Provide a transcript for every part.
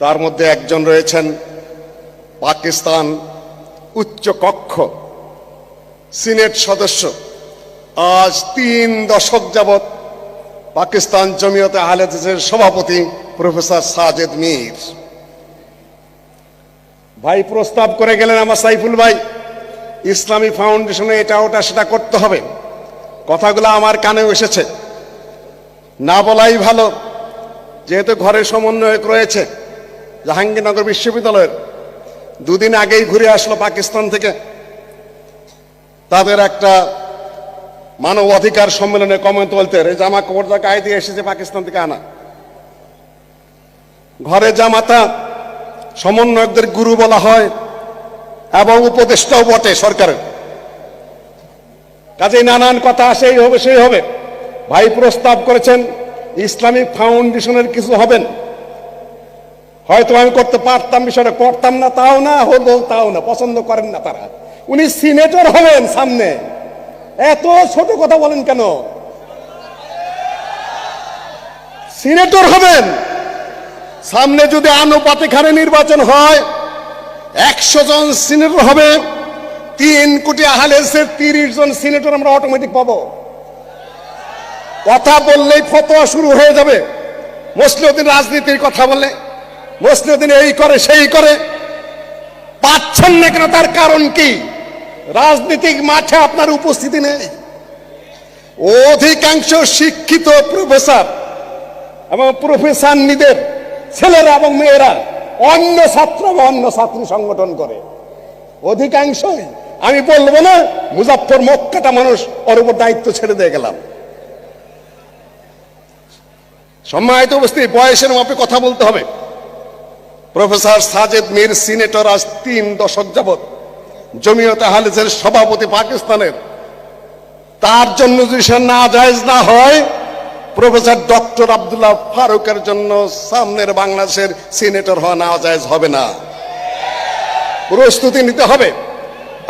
তার মধ্যে একজন রয়েছেন পাকিস্তান উচ্চ কক্ষ, সিনেট সদস্য। আজ তিন দশক যাবৎ পাকিস্তান জমিয়তে আহলেদের সভাপতি প্রফেসর সাজেদ মীর। ভাই, প্রস্তাব করে গেলেন আমার সাইফুল ভাই, ইসলামী ফাউন্ডেশনে এটা ওটা সেটা করতে হবে। কথাগুলো আমার কানেও এসেছে। না বলাই ভালো, যেহেতু ঘরে সমন্বয়ক রয়েছে জাহাঙ্গীরনগর বিশ্ববিদ্যালয়ের। দুদিন আগেই ঘুরে আসলো পাকিস্তান থেকে। তাদের একটা মানব অধিকার সম্মেলনে রে জামা কাপড় যা গায়ে দিয়ে এসেছে পাকিস্তান থেকে আনা। ঘরে জামাতা সমন্বয়কদের গুরু বলা হয় এবং উপদেষ্টাও বটে সরকারের। কাজেই নানান কথা আসে, এই হবে, সেই হবে। ভাই প্রস্তাব করেছেন, ইসলামিক ফাউন্ডেশনের কিছু হবেন? হয়তো আমি করতে পারতাম, বিষয়টা করতাম না, তাও না হলো তাও না, পছন্দ করেন না তারা। উনি সিনেটর হবেন সামনে। এত ছোট কথা বলেন কেন? সিনেটর হবেন। সামনে যদি আনুপাতিক হারে নির্বাচন হয়, একশো জন সিনেটর হবে, তিন কোটি আহলেসের তিরিশ জন সিনেটর আমরা অটোমেটিক পাবো। কথা বললেই ফতোয়া শুরু হয়ে যাবে। মুসলিউদ্দিন রাজনীতির কথা বলে মুসলিউদ্দিন এই করে, সেই করে। পাচ্ছেন না কেন? তার কারণ কি? রাজনীতিক মাঠে আপনার উপস্থিতি নেই। অধিকাংশ শিক্ষিত প্রফেসর এবং প্রফেসর নিদের ছেলেরা এবং মেয়েরা অন্য ছাত্র এবং অন্য ছাত্রী সংগঠন করে। অধিকাংশই, আমি বলব না মুজাফর মক্কাটা মানুষ ওর উপর দায়িত্ব ছেড়ে দিয়ে গেলাম। সম্মানিত উপস্থিতি, বয়সের মাপে কথা বলতে হবে। প্রফেসর সাজেদ মীর সিনেটর আজ তিন দশক যাবৎ জমিয়ত আহলেজের সভাপতি পাকিস্তানের। তার জন্য যদি সে না জায়েজ না হয়, প্রফেসর ডক্টর আব্দুল্লাহ ফারুকের জন্য সামনের বাংলাদেশের সিনেটর হওয়া না জায়েজ হবে না। প্রস্তুতি নিতে হবে।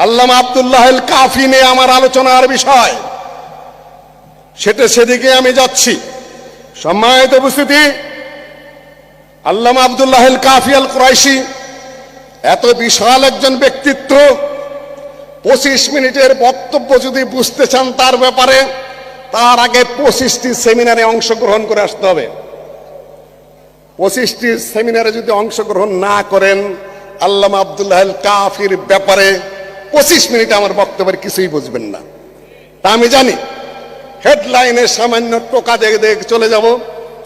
আল্লামা আব্দুল্লাহ কাফি নিয়ে আমার আলোচনার বিষয়। সেটা সেদিকে আমি যাচ্ছি। সম্মানিত উপস্থিতি আল্লামা আব্দুল্লাহ আল কাফি আল কুরাইশি, এত বিশাল একজন ব্যক্তিত্ব, পঁচিশ মিনিটের বক্তব্য যদি বুঝতে চান তার ব্যাপারে, তার আগে পঁচিশটি সেমিনারে অংশগ্রহণ করে আসতে হবে। পঁচিশটি সেমিনারে যদি অংশগ্রহণ না করেন, আল্লামা আব্দুল্লাহ কাফির ব্যাপারে পঁচিশ মিনিট আমার বক্তব্যের কিছুই বুঝবেন না। তা আমি জানি, হেডলাইনে সামান্য টোকা দেখে দেখে চলে যাব,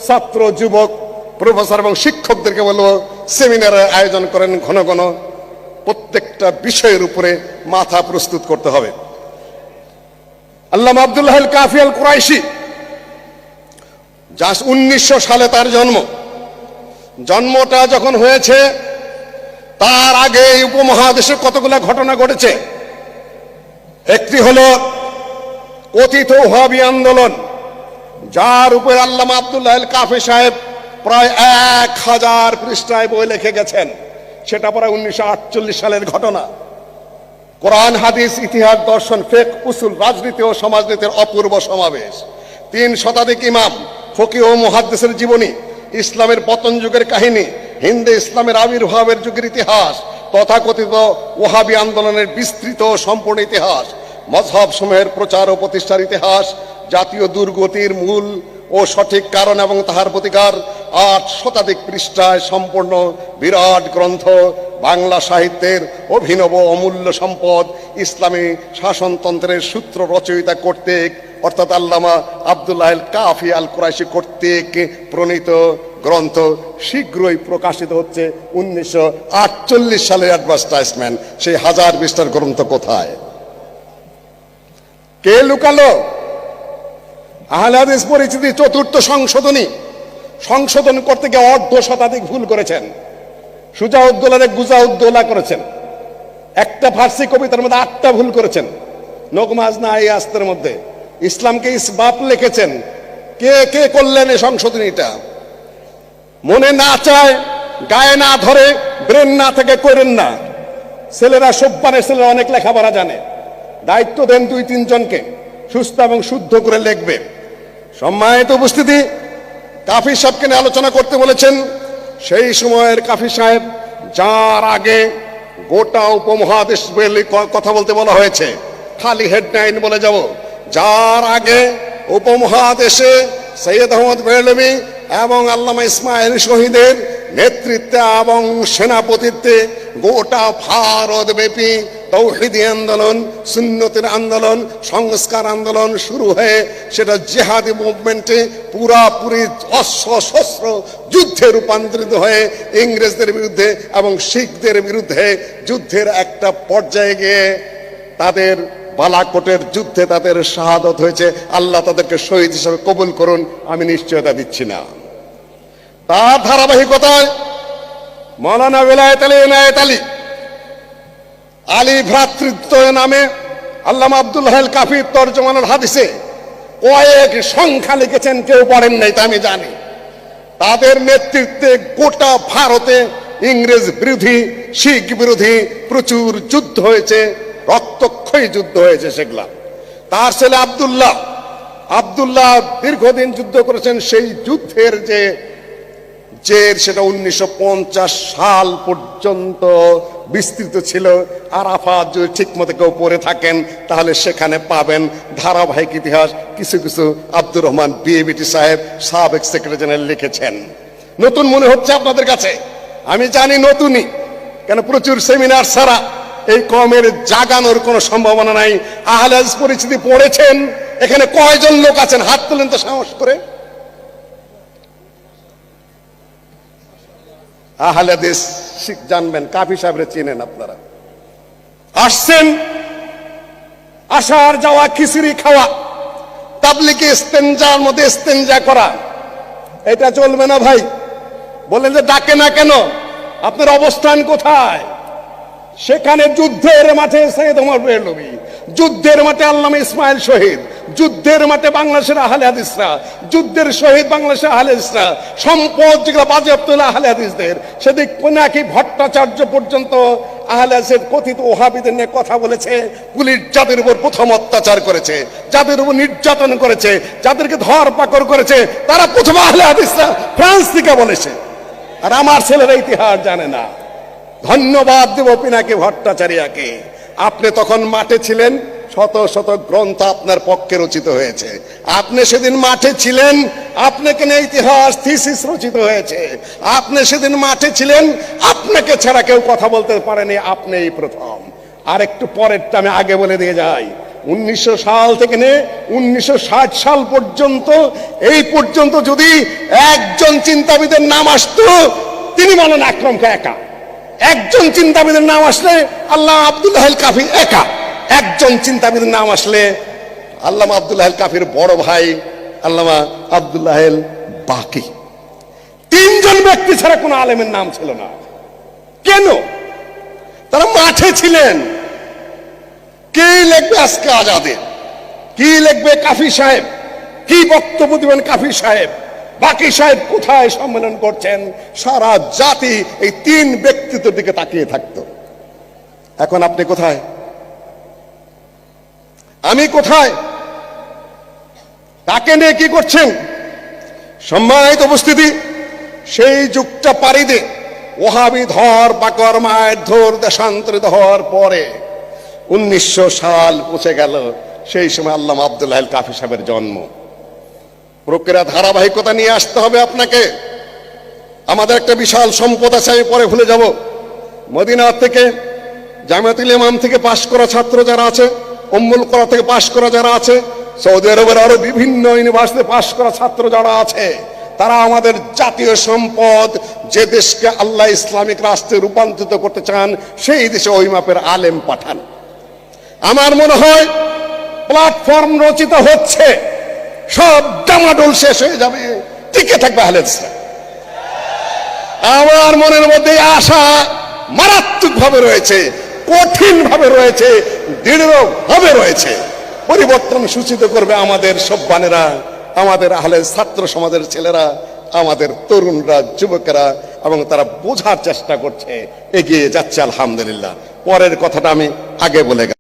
ছাত্র, যুবক প্রফেসর এবং শিক্ষকদেরকে বলব, সেমিনারের আয়োজন করেন ঘন ঘন। প্রত্যেকটা বিষয়ের উপরে মাথা প্রস্তুত করতে হবে। আল্লাহ আব্দুল্লাহ কাফি আল কুরাইশি, যা উনিশশো সালে তার জন্ম। জন্মটা যখন হয়েছে, তার আগে এই উপমহাদেশে কতগুলো ঘটনা ঘটেছে? একটি হলো কথিত ওহাবি আন্দোলন, যার উপর আল্লামা আব্দুল্লাহ কাফি সাহেব প্রায় এক হাজার পৃষ্ঠায় বই লিখে গেছেন। সেটা প্রায় উনিশশো সালের ঘটনা। কোরআন, হাদিস, ইতিহাস, দর্শন ফেক উসুল, রাজনীতি ও সমাজনীতির অপূর্ব সমাবেশ। তিন শতাধিক ইমাম ফকি ও মুহাদ্দিসের জীবনী, ইসলামের পতন যুগের কাহিনী, হিন্দু ইসলামের আবির্ভাবের যুগের ইতিহাস, তথাকথিত ওহাবি আন্দোলনের বিস্তৃত সম্পূর্ণ ইতিহাস মজহব সমূহের প্রচার ও প্রতিষ্ঠার ইতিহাস, জাতীয় দুর্গতির মূল ও সঠিক কারণ এবং তাহার প্রতিকার আট শতাধিক পৃষ্ঠায় সম্পূর্ণ বিরাট গ্রন্থ, বাংলা সাহিত্যের অভিনব অমূল্য সম্পদ, ইসলামী শাসনতন্ত্রের সূত্র রচয়িতা কর্তৃক, অর্থাৎ আল্লামা আব্দুল্লাহ কাফি আল কুরাইশি কর্তৃক প্রণীত গ্রন্থ শীঘ্রই প্রকাশিত হচ্ছে উনিশশো আটচল্লিশ সালের অ্যাডভার্টাইজমেন্ট সেই হাজার পৃষ্ঠার গ্রন্থ কোথায়? কে লুকালো? আহলে হাদিস পরিচিতি চতুর্থ সংশোধনী। সংশোধন করতে গিয়ে অর্ধ শতাধিক ভুল করেছেন। সুজাউদ্দৌলারে গুজাউদ্দৌলা করেছেন। একটা ফার্সি কবিতার মধ্যে আটটা ভুল করেছেন। নকমাজ না এই আস্তের মধ্যে। ইসলামকে ইসবাত লিখেছেন। কে কে করলেন এই সংশোধনীটা? মনে না চায়, গায়ে না ধরে, ব্রেন না থেকে করেন না। ছেলেরা সব্বানের ছেলেরা অনেক লেখাপড়া জানে। দায়িত্ব দেন দুই তিনজনকে সুস্থ এবং শুদ্ধ করে লিখবে। সম্মানিত উপস্থিতি কাফি সাহেবকে নিয়ে আলোচনা করতে বলেছেন, সেই সময়ের কাফি সাহেব, যার আগে গোটা উপমহাদেশ কথা বলতে বলা হয়েছে, খালি হেডলাইন বলে যাব, যার আগে উপমহাদেশে সৈয়দ আহমদ বেরলভি এবং আল্লামা ইসমাইল শহীদের নেতৃত্বে এবং সেনাপতিত্বে গোটা ভারত ব্যাপী তৌহিদি আন্দোলন, সুন্নতির আন্দোলন, সংস্কার আন্দোলন শুরু হয়ে সেটা জেহাদি মুভমেন্টে পুরাপুরি অসশস্ত্র যুদ্ধে রূপান্তরিত হয়ে ইংরেজদের বিরুদ্ধে এবং শিখদের বিরুদ্ধে যুদ্ধের একটা পর্যায়ে গিয়ে তাদের বালাকোটের যুদ্ধে তাদের শাহাদত হয়েছে। আল্লাহ তাদেরকে শহীদ হিসেবে কবুল করুন, আমি নিশ্চয়তা দিচ্ছি না। তার ধারাবাহিকতায় মৌলানা বেলায়েত আলী এনায়েত আলী আলী ভ্রাতৃত্ব নামে আল্লামা আব্দুল্লাহ আল কাফির তর্জমানের হাদিসে কয়েক সংখ্যা লিখেছেন, কেউ পড়েন নাই তা আমি জানি। তাদের নেতৃত্বে গোটা ভারতে ইংরেজ বিরোধী, শিখ বিরোধী প্রচুর যুদ্ধ হয়েছে, রক্তক্ষয়ী যুদ্ধ হয়েছে সেগুলা। তার ছেলে আব্দুল্লাহ আব্দুল্লাহ দীর্ঘদিন যুদ্ধ করেছেন, সেই যুদ্ধের যে যে সেটা উনিশশো সাল পর্যন্ত বিস্তৃত ছিল। আর আফাত যদি ঠিক মতো কেউ পড়ে থাকেন, তাহলে সেখানে পাবেন ধারাবাহিক ইতিহাস। কিছু কিছু আব্দুর রহমান বিএবিটি সাহেব, সাবেক সেক্রেটারি জেনারেল লিখেছেন। নতুন মনে হচ্ছে আপনাদের কাছে? আমি জানি নতুনই। কেন প্রচুর সেমিনার ছাড়া এই কমের জাগানোর কোনো সম্ভাবনা নাই। আহলাজ পরিস্থিতি পড়েছেন। এখানে কয়জন লোক আছেন? হাত তুলেন তো সাহস করে। আহলে দেশ শিখ জানবেন, কাফি সাহেবরে চিনেন আপনারা। আসছেন আসার যাওয়া, খিচুড়ি খাওয়া তাবলিকে ইস্তেঞ্জার মধ্যে ইস্তেঞ্জা করা। এটা চলবে না ভাই। বললেন যে ডাকে না কেন? আপনার অবস্থান কোথায়? সেখানে যুদ্ধের মাঠে সৈয়দ ওমর বেরলবি। যুদ্ধের মাঠে আল্লামা ইসমাইল শহীদ। যুদ্ধের মাঠে বাংলাদেশের আহলে হাদিসরা, যুদ্ধের শহীদ বাংলাদেশের আহলে হাদিসরা, সম্পদ যেগুলো বাজেয়াপ্ত হলো আহলে হাদিসদের, সেদিক নাকি ভট্টাচার্য পর্যন্ত আহলে হাদিসের কথিত ওহাবিদের নিয়ে কথা বলেছে, পুলিশ যাদের উপর প্রথম অত্যাচার করেছে, যাদের উপর নির্যাতন করেছে, যাদেরকে ধর পাকড় করেছে, তারা প্রথম আহলে হাদিসরা ফ্রান্স থেকে বলেছে। আর আমার ছেলেরা ইতিহাস জানে না। ধন্যবাদ দেব পিনাকি ভট্টাচার্যাকে। আপনি তখন মাঠে ছিলেন শত শত গ্রন্থ আপনার পক্ষে রচিত হয়েছে। আপনি সেদিন মাঠে ছিলেন, আপনাকে নিয়ে ইতিহাস, থিসিস রচিত হয়েছে। আপনি সেদিন মাঠে ছিলেন, আপনাকে ছাড়া কেউ কথা বলতে পারেনি আপনিই প্রথম। আর একটু পরেরটা আমি আগে বলে দিয়ে যাই। উনিশশো সাল থেকে নিয়ে উনিশশো ষাট সাল পর্যন্ত, এই পর্যন্ত যদি একজন চিন্তাবিদের নাম আসতো, তিনি বলেন আকরমকে একা। একজন চিন্তাবিদের নাম আসলে আল্লাহ আব্দুল্লাহ কাফি একা। একজন চিন্তাবিদের নাম আসলে আল্লামা আব্দুল্লাহ কাফির বড় ভাই, আল্লামা আব্দুল্লাহ বাকি। তিনজন ব্যক্তি ছাড়া কোনো আলেমের নাম ছিল না। কেন? তারা মাঠে ছিলেন। কি লিখবে আজকে আজাদে? কি লিখবে কাফি সাহেব? কি বক্তব্য দিবেন কাফি সাহেব? বাকি সাহেব কোথায় সম্মেলন করছেন? সারা জাতি এই তিন ব্যক্তিত্বের দিকে তাকিয়ে থাকতো। এখন আপনি কোথায়? আমি কোথায়? তাকে নিয়ে কি করছেন? সম্মানিত উপস্থিতি, সেই যুগটা পারি দে। ওহাবি ধর পাকর মায়ের ধর দেশান্তরিত হওয়ার পরে উনিশশো সাল পৌঁছে গেল সেই সময় আল্লাহ আব্দুল্লাহ কাফি সাহেবের জন্ম। প্রক্রিয়া ধারাবাহিকতা নিয়ে আসতে হবে আপনাকে। আমাদের একটা বিশাল সম্পদ আছে, আমি পরে ভুলে যাব। মদিনা থেকে জামাতুল ইমাম থেকে পাশ করা ছাত্র যারা আছে উম্মুল করা থেকে পাশ করা যারা আছে, সৌদি আরবের আরও বিভিন্ন ইউনিভার্সিটি পাশ করা ছাত্র যারা আছে, তারা আমাদের জাতীয় সম্পদ যে দেশকে আল্লাহ ইসলামিক রাষ্ট্রে রূপান্তরিত করতে চান, সেই দেশে ওই মাপের আলেম পাঠান। আমার মনে হয় প্ল্যাটফর্ম রচিত হচ্ছে, সব ডামাডোল শেষ হয়ে যাবে। টিকে থাকবে আহলে আমার মনের মধ্যে আশা মারাত্মক ভাবে রয়েছে কঠিন ভাবে রয়েছে দৃঢ় ভাবে রয়েছে। পরিবর্তন সূচিত করবে আমাদের সব বানেরা, আমাদের আহলে ছাত্র সমাজের ছেলেরা, আমাদের তরুণরা, যুবকেরা, এবং তারা বোঝার চেষ্টা করছে। এগিয়ে যাচ্ছে, আলহামদুলিল্লাহ। পরের কথাটা আমি আগে বলে